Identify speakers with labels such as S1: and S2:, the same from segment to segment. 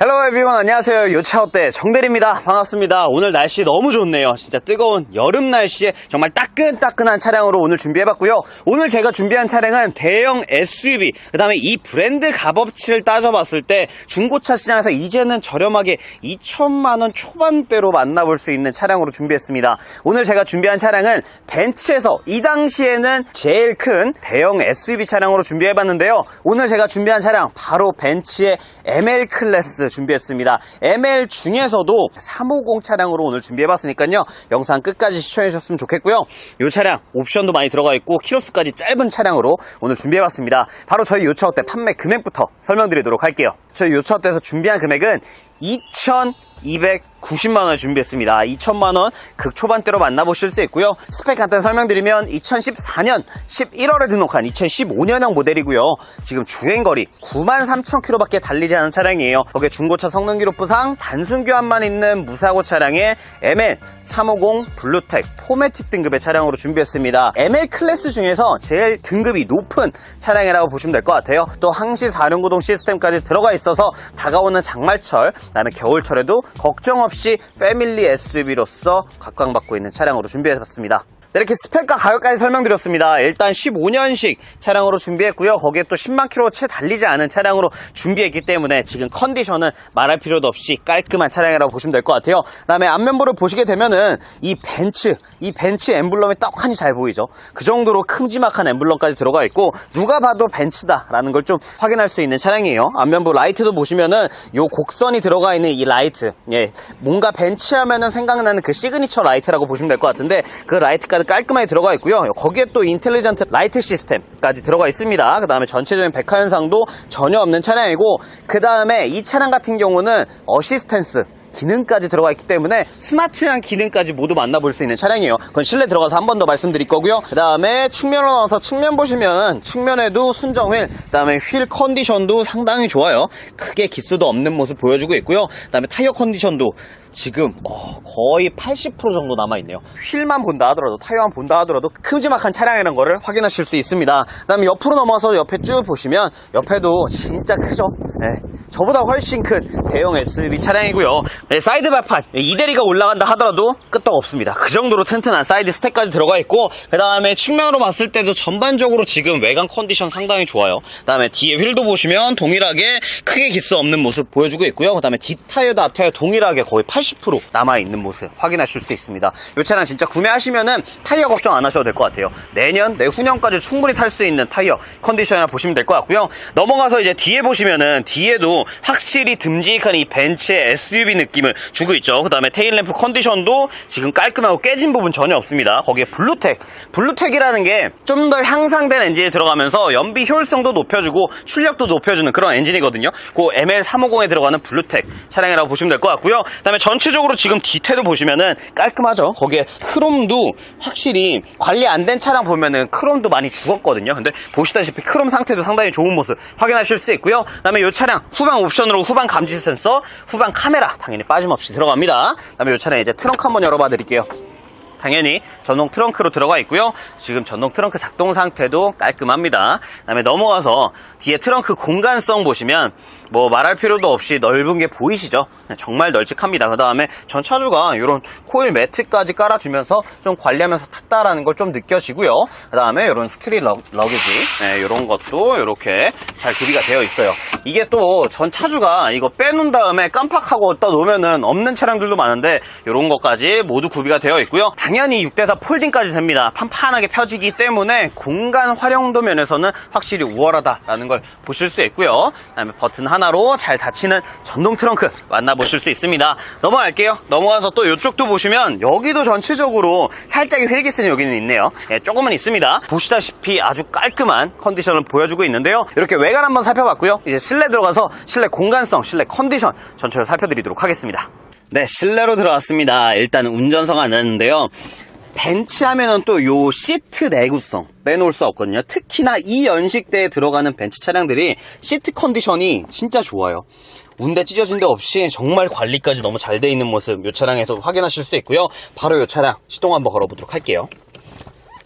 S1: 헬로 에비원 안녕하세요. 요차어때? 정대리입니다. 반갑습니다. 오늘 날씨 너무 좋네요. 진짜 뜨거운 여름 날씨에 정말 따끈따끈한 차량으로 오늘 준비해봤고요. 오늘 제가 준비한 차량은 대형 SUV 그 다음에 이 브랜드 값어치를 따져봤을 때 중고차 시장에서 이제는 저렴하게 2천만원 초반대로 만나볼 수 있는 차량으로 준비했습니다. 오늘 제가 준비한 차량은 벤츠에서 이 당시에는 제일 큰 대형 SUV 차량으로 준비해봤는데요. 오늘 제가 준비한 차량 바로 벤츠의 ML 클래스 준비했습니다. ML 중에서도 350 차량으로 오늘 준비해봤으니까요. 영상 끝까지 시청해주셨으면 좋겠고요. 이 차량 옵션도 많이 들어가 있고 키로수까지 짧은 차량으로 오늘 준비해봤습니다. 바로 저희 요차어때 판매 금액부터 설명드리도록 할게요. 저희 요차어때에서 준비한 금액은 2,290만원을 준비했습니다. 2천만원 극초반대로 만나보실 수 있고요. 스펙 간단히 설명드리면 2014년 11월에 등록한 2015년형 모델이고요. 지금 주행거리 93,000km밖에 달리지 않은 차량이에요. 거기에 중고차 성능 기록부상 단순 교환만 있는 무사고 차량에 ML 350 블루텍 포매틱 등급의 차량으로 준비했습니다. ML 클래스 중에서 제일 등급이 높은 차량이라고 보시면 될 것 같아요. 또 항시 4륜 구동 시스템까지 들어가 있어서 다가오는 장마철, 그다음에 겨울철에도 걱정 없이 패밀리 SUV로서 각광받고 있는 차량으로 준비해봤습니다. 네, 이렇게 스펙과 가격까지 설명드렸습니다. 일단 15년식 차량으로 준비했고요. 거기에 또 10만 킬로 채 달리지 않은 차량으로 준비했기 때문에 지금 컨디션은 말할 필요도 없이 깔끔한 차량이라고 보시면 될 것 같아요. 그다음에 앞면부를 보시게 되면은 이 벤츠, 이 벤츠 엠블럼이 떡하니 잘 보이죠. 그 정도로 큼지막한 엠블럼까지 들어가 있고 누가 봐도 벤츠다라는 걸 좀 확인할 수 있는 차량이에요. 앞면부 라이트도 보시면은 요 곡선이 들어가 있는 이 라이트, 예, 뭔가 벤츠 하면은 생각나는 그 시그니처 라이트라고 보시면 될 것 같은데 그 라이트까지 깔끔하게 들어가 있고요. 거기에 또 인텔리전트 라이트 시스템까지 들어가 있습니다. 그 다음에 전체적인 백화 현상도 전혀 없는 차량이고 그 다음에 이 차량 같은 경우는 어시스턴스 기능까지 들어가 있기 때문에 스마트한 기능까지 모두 만나볼 수 있는 차량이에요. 그건 실내 들어가서 한 번 더 말씀드릴 거고요. 그 다음에 측면으로 나와서 측면 보시면 측면에도 순정 휠, 그 다음에 휠 컨디션도 상당히 좋아요. 크게 기스도 없는 모습 보여주고 있고요. 그 다음에 타이어 컨디션도 지금 어, 거의 80% 정도 남아있네요. 휠만 본다 하더라도 타이어만 본다 하더라도 큼지막한 차량이라는 거를 확인하실 수 있습니다. 그 다음에 옆으로 넘어서 옆에 쭉 보시면 옆에도 진짜 크죠? 네, 저보다 훨씬 큰 대형 SUV 차량이고요. 네, 사이드 발판 이 대리가 올라간다 하더라도 끄떡 없습니다. 그 정도로 튼튼한 사이드 스택까지 들어가 있고 그 다음에 측면으로 봤을 때도 전반적으로 지금 외관 컨디션 상당히 좋아요. 그 다음에 뒤에 휠도 보시면 동일하게 크게 기스 없는 모습 보여주고 있고요. 그 다음에 뒷타이어도 앞타이어 동일하게 거의 80% 남아있는 모습 확인하실 수 있습니다. 이 차량 진짜 구매하시면은 타이어 걱정 안 하셔도 될 것 같아요. 내년, 내후년까지 충분히 탈 수 있는 타이어 컨디션이라 보시면 될 것 같고요. 넘어가서 이제 뒤에 보시면은 뒤에도 확실히 듬직한 이 벤츠의 SUV 느낌을 주고 있죠. 그 다음에 테일램프 컨디션도 지금 깔끔하고 깨진 부분 전혀 없습니다. 거기에 블루텍. 블루텍이라는 게 좀 더 향상된 엔진이 들어가면서 연비 효율성도 높여주고 출력도 높여주는 그런 엔진이거든요. 그 ML350에 들어가는 블루텍 차량이라고 보시면 될 것 같고요. 그 다음에 전체적으로 지금 디테일도 보시면은 깔끔하죠. 거기에 크롬도 확실히 관리 안 된 차량 보면은 크롬도 많이 죽었거든요. 근데 보시다시피 크롬 상태도 상당히 좋은 모습 확인하실 수 있고요. 그 다음에 이 차량 후방 옵션으로 후방 감지 센서, 후방 카메라 당연히 빠짐없이 들어갑니다. 그 다음에 이 차량 이제 트렁크 한번 열어봐 드릴게요. 당연히 전동 트렁크로 들어가 있고요. 지금 전동 트렁크 작동 상태도 깔끔합니다. 그다음에 넘어가서 뒤에 트렁크 공간성 보시면 뭐 말할 필요도 없이 넓은 게 보이시죠? 네, 정말 널찍합니다. 그다음에 전 차주가 이런 코일 매트까지 깔아주면서 좀 관리하면서 탔다라는 걸 좀 느껴지고요. 그다음에 이런 스크린 러, 러기지 네, 이런 것도 이렇게 잘 구비가 되어 있어요. 이게 또 전 차주가 이거 빼놓은 다음에 깜빡하고 어디다 놓으면은 없는 차량들도 많은데 이런 것까지 모두 구비가 되어 있고요. 당연히 6대4 폴딩까지 됩니다. 판판하게 펴지기 때문에 공간 활용도 면에서는 확실히 우월하다라는 걸 보실 수 있고요. 그다음에 버튼 하나로 잘 닫히는 전동 트렁크 만나보실 수 있습니다. 넘어갈게요. 넘어가서 또 이쪽도 보시면 여기도 전체적으로 살짝의 휠기스는 여기는 있네요. 예, 조금은 있습니다. 보시다시피 아주 깔끔한 컨디션을 보여주고 있는데요. 이렇게 외관 한번 살펴봤고요. 이제 실내 들어가서 실내 공간성, 실내 컨디션 전체를 살펴드리도록 하겠습니다. 네, 실내로 들어왔습니다. 일단 운전석 안했는데요 벤츠 하면은 또 요 시트 내구성 빼놓을 수 없거든요. 특히나 이 연식대에 들어가는 벤츠 차량들이 시트 컨디션이 진짜 좋아요. 운대 찢어진 데 없이 정말 관리까지 너무 잘 돼 있는 모습 이 차량에서 확인하실 수 있고요. 바로 이 차량 시동 한번 걸어보도록 할게요.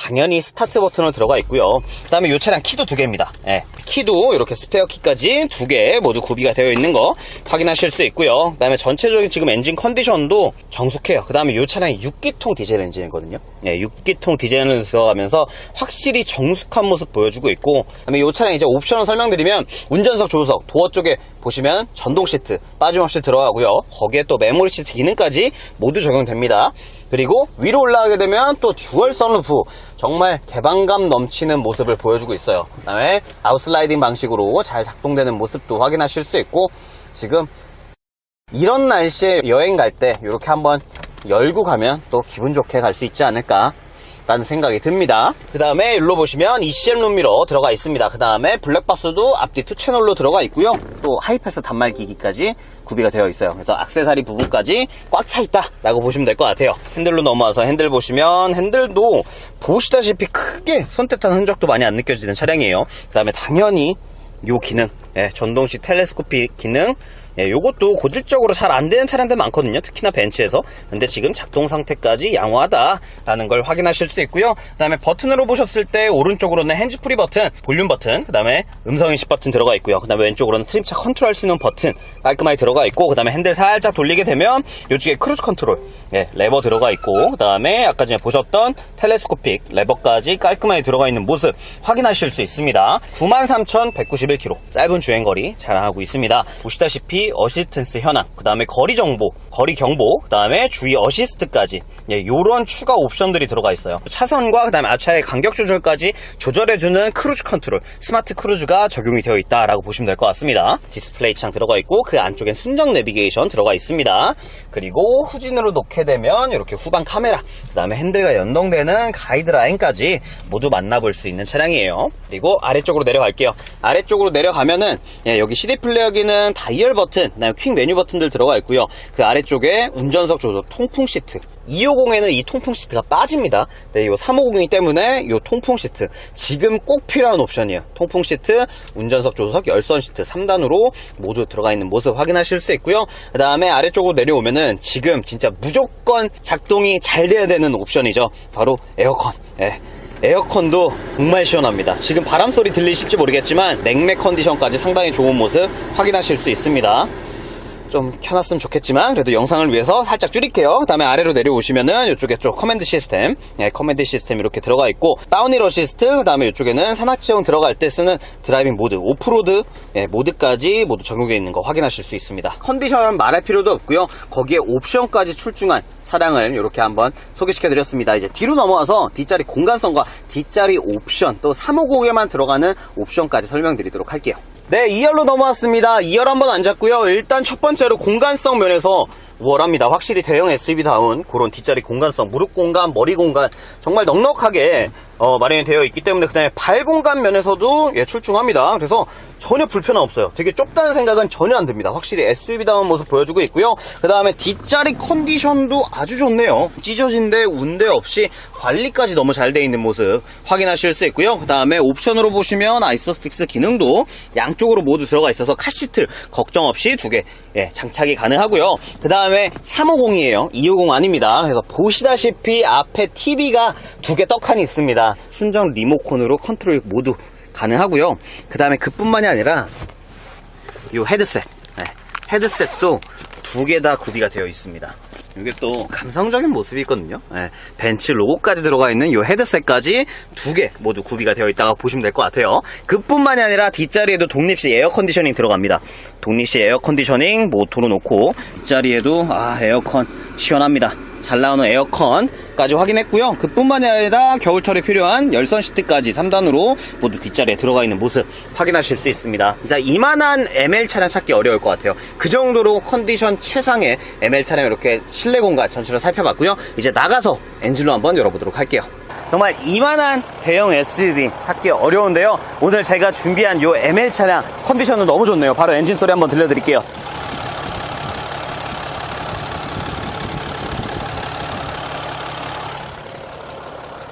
S1: 당연히 스타트 버튼으로 들어가 있고요. 그 다음에 이 차량 키도 두 개입니다. 예, 키도 이렇게 스페어 키까지 두 개 모두 구비가 되어 있는 거 확인하실 수 있고요. 그 다음에 전체적인 지금 엔진 컨디션도 정숙해요. 그 다음에 이 차량이 6기통 디젤 엔진이거든요. 예, 6기통 디젤을 들어가면서 확실히 정숙한 모습 보여주고 있고 그 다음에 이 차량 이제 옵션을 설명드리면 운전석 조수석 도어 쪽에 보시면 전동 시트 빠짐없이 들어가고요. 거기에 또 메모리 시트 기능까지 모두 적용됩니다. 그리고 위로 올라가게 되면 또 듀얼 선루프 정말 개방감 넘치는 모습을 보여주고 있어요. 그 다음에 아웃슬라이딩 방식으로 잘 작동되는 모습도 확인하실 수 있고 지금 이런 날씨에 여행 갈 때 이렇게 한번 열고 가면 또 기분 좋게 갈 수 있지 않을까 라는 생각이 듭니다. 그 다음에 일로 보시면 ECM 룸미러 들어가 있습니다. 그 다음에 블랙박스도 앞뒤 투 채널로 들어가 있고요. 또 하이패스 단말 기기까지 구비가 되어 있어요. 그래서 악세사리 부분까지 꽉 차 있다 라고 보시면 될 것 같아요. 핸들로 넘어와서 핸들 보시면 핸들도 보시다시피 크게 손때탄 흔적도 많이 안 느껴지는 차량이에요. 그 다음에 당연히 요 기능, 예, 전동식 텔레스코픽 기능, 예, 요것도 고질적으로 잘 안 되는 차량들 많거든요. 특히나 벤츠에서. 근데 지금 작동 상태까지 양호하다라는 걸 확인하실 수 있고요. 그 다음에 버튼으로 보셨을 때 오른쪽으로는 핸즈프리 버튼, 볼륨 버튼, 그 다음에 음성인식 버튼 들어가 있고요. 그 다음에 왼쪽으로는 트림차 컨트롤 할 수 있는 버튼 깔끔하게 들어가 있고, 그 다음에 핸들 살짝 돌리게 되면 이쪽에 크루즈 컨트롤, 예, 레버 들어가 있고, 그 다음에 아까 전에 보셨던 텔레스코픽 레버까지 깔끔하게 들어가 있는 모습 확인하실 수 있습니다. 93,191km 짧은 주행거리 자랑하고 있습니다. 보시다시피 어시스턴스 현황, 그 다음에 거리 정보, 거리 경보, 그 다음에 주의 어시스트까지 예, 요런 추가 옵션들이 들어가 있어요. 차선과 그 다음에 앞차의 간격 조절까지 조절해주는 크루즈 컨트롤, 스마트 크루즈가 적용이 되어 있다라고 보시면 될 것 같습니다. 디스플레이 창 들어가 있고 그 안쪽엔 순정 내비게이션 들어가 있습니다. 그리고 후진으로 놓게 되면 이렇게 후방 카메라, 그 다음에 핸들과 연동되는 가이드라인까지 모두 만나볼 수 있는 차량이에요. 그리고 아래쪽으로 내려갈게요. 아래쪽으로 내려가면은 예, 여기 CD 플레이어 기능, 다이얼 버튼, 그다음에 퀵 메뉴 버튼들 들어가 있고요. 그 아래쪽에 운전석 조절 통풍 시트. 250에는 이 통풍 시트가 빠집니다. 네, 이 350이기 때문에 이 통풍 시트 지금 꼭 필요한 옵션이에요. 통풍 시트, 운전석 조수석, 열선 시트 3단으로 모두 들어가 있는 모습 확인하실 수 있고요. 그 다음에 아래쪽으로 내려오면은 지금 진짜 무조건 작동이 잘 돼야 되는 옵션이죠. 바로 에어컨. 예. 에어컨도 정말 시원합니다. 지금 바람 소리 들리실지 모르겠지만 냉매 컨디션까지 상당히 좋은 모습 확인하실 수 있습니다. 좀 켜놨으면 좋겠지만 그래도 영상을 위해서 살짝 줄일게요. 그 다음에 아래로 내려오시면은 이쪽에 좀 커맨드 시스템. 예, 커맨드 시스템 이렇게 들어가 있고 다운힐 어시스트 그 다음에 이쪽에는 산악지형 들어갈 때 쓰는 드라이빙 모드 오프로드. 예, 모드까지 모두 적용되어 있는 거 확인하실 수 있습니다. 컨디션 말할 필요도 없고요. 거기에 옵션까지 출중한 차량을 이렇게 한번 소개시켜 드렸습니다. 이제 뒤로 넘어와서 뒷자리 공간성과 뒷자리 옵션 또 350에만 들어가는 옵션까지 설명드리도록 할게요 네, 2열로 넘어왔습니다. 2열 한번 앉았고요. 일단 첫 번째로 공간성 면에서 우월합니다. 확실히 대형 SUV다운 그런 뒷자리 공간성, 무릎 공간, 머리 공간 정말 넉넉하게 어, 마련이 되어 있기 때문에 그 다음에 발 공간 면에서도 예, 출중합니다. 그래서 전혀 불편함 없어요. 되게 좁다는 생각은 전혀 안 듭니다. 확실히 SUV다운 모습 보여주고 있고요. 그 다음에 뒷자리 컨디션도 아주 좋네요. 찢어진 데, 운데 없이 관리까지 너무 잘 돼 있는 모습 확인하실 수 있고요. 그 다음에 옵션으로 보시면 아이소픽스 기능도 양쪽으로 모두 들어가 있어서 카시트 걱정 없이 두개 예, 장착이 가능하고요. 그 다음 에 350이에요. 250 아닙니다. 그래서 보시다시피 앞에 TV가 두 개 떡하니 있습니다. 순정 리모컨으로 컨트롤 모두 가능하고요. 그 다음에 그뿐만이 아니라 이 헤드셋 네, 헤드셋도 두 개 다 구비가 되어 있습니다. 이게 또 감성적인 모습이 있거든요. 네, 벤츠 로고까지 들어가 있는 이 헤드셋까지 두 개 모두 구비가 되어 있다고 보시면 될 것 같아요. 그뿐만이 아니라 뒷자리에도 독립식 에어 컨디셔닝 들어갑니다. 독립식 에어 컨디셔닝 모토로 놓고 뒷자리에도 아 에어컨 시원합니다. 잘 나오는 에어컨까지 확인했고요. 그뿐만이 아니라 겨울철에 필요한 열선 시트까지 3단으로 모두 뒷자리에 들어가 있는 모습 확인하실 수 있습니다. 자, 이만한 ML 차량 찾기 어려울 것 같아요. 그 정도로 컨디션 최상의 ML 차량 이렇게 실내 공간 전체를 살펴봤고요. 이제 나가서 엔진로 한번 열어보도록 할게요. 정말 이만한 대형 SUV 찾기 어려운데요. 오늘 제가 준비한 이 ML 차량 컨디션은 너무 좋네요. 바로 엔진 소리 한번 들려드릴게요.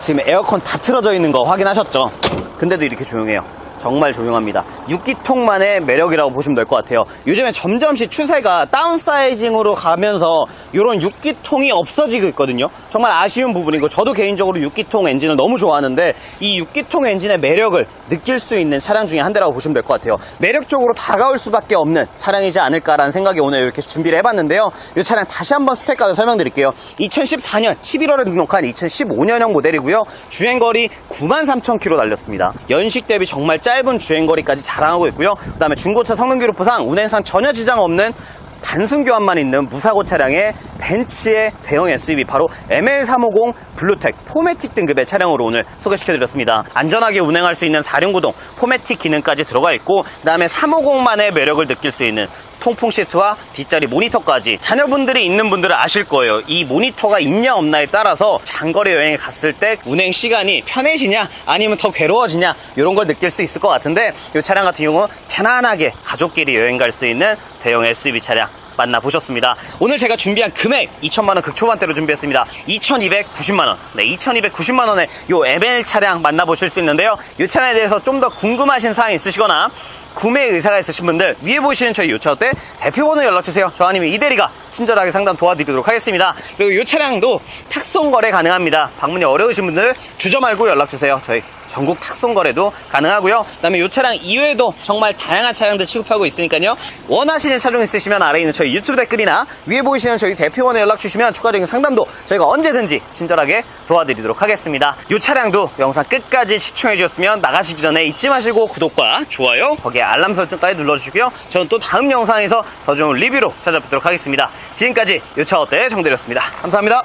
S1: 지금 에어컨 다 틀어져 있는 거 확인하셨죠? 근데도 이렇게 조용해요. 정말 조용합니다. 6기통만의 매력이라고 보시면 될 것 같아요. 요즘에 점점씩 추세가 다운사이징으로 가면서 이런 6기통이 없어지고 있거든요. 정말 아쉬운 부분이고 저도 개인적으로 6기통 엔진을 너무 좋아하는데 이 6기통 엔진의 매력을 느낄 수 있는 차량 중에 한 대라고 보시면 될 것 같아요. 매력적으로 다가올 수밖에 없는 차량이지 않을까라는 생각에 오늘 이렇게 준비를 해봤는데요. 이 차량 다시 한번 스펙까지 설명드릴게요. 2014년 11월에 등록한 2015년형 모델이고요. 주행거리 93,000km 달렸습니다. 연식 대비 정말 짧은 주행거리까지 자랑하고 있고요. 그 다음에 중고차 성능 기록부상 운행상 전혀 지장 없는 단순 교환만 있는 무사고 차량의 벤츠의 대형 SUV 바로 ML350 블루텍 포매틱 등급의 차량으로 오늘 소개시켜드렸습니다. 안전하게 운행할 수 있는 4륜구동 포매틱 기능까지 들어가 있고 그 다음에 350만의 매력을 느낄 수 있는 통풍 시트와 뒷자리 모니터까지 자녀분들이 있는 분들은 아실 거예요. 이 모니터가 있냐 없냐에 따라서 장거리 여행에 갔을 때 운행 시간이 편해지냐 아니면 더 괴로워지냐 이런 걸 느낄 수 있을 것 같은데 이 차량 같은 경우 편안하게 가족끼리 여행 갈 수 있는 대형 SUV 차량 만나보셨습니다. 오늘 제가 준비한 금액 2천만원 극초반대로 준비했습니다. 2290만원. 네, 2290만원에 요 ML 차량 만나보실 수 있는데요. 이 차량에 대해서 좀 더 궁금하신 사항 있으시거나 구매 의사가 있으신 분들 위에 보시는 저희 요차업대 대표번호 연락주세요. 저 아니면 이대리가 친절하게 상담 도와드리도록 하겠습니다. 그리고 이 차량도 탁송 거래 가능합니다. 방문이 어려우신 분들 주저 말고 연락주세요. 저희 전국 탁송 거래도 가능하고요. 그 다음에 이 차량 이외에도 정말 다양한 차량들 취급하고 있으니까요. 원하시는 차량 있으시면 아래에 있는 저희 유튜브 댓글이나 위에 보이시는 저희 대표번호 연락 주시면 추가적인 상담도 저희가 언제든지 친절하게 도와드리도록 하겠습니다. 이 차량도 영상 끝까지 시청해 주셨으면 나가시기 전에 잊지 마시고 구독과 좋아요 거기 에 알람 설정까지 눌러주시고요. 저는 또 다음 영상에서 더 좋은 리뷰로 찾아뵙도록 하겠습니다. 지금까지 요차 어때 정대렸습니다. 감사합니다.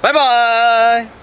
S1: 바이바이.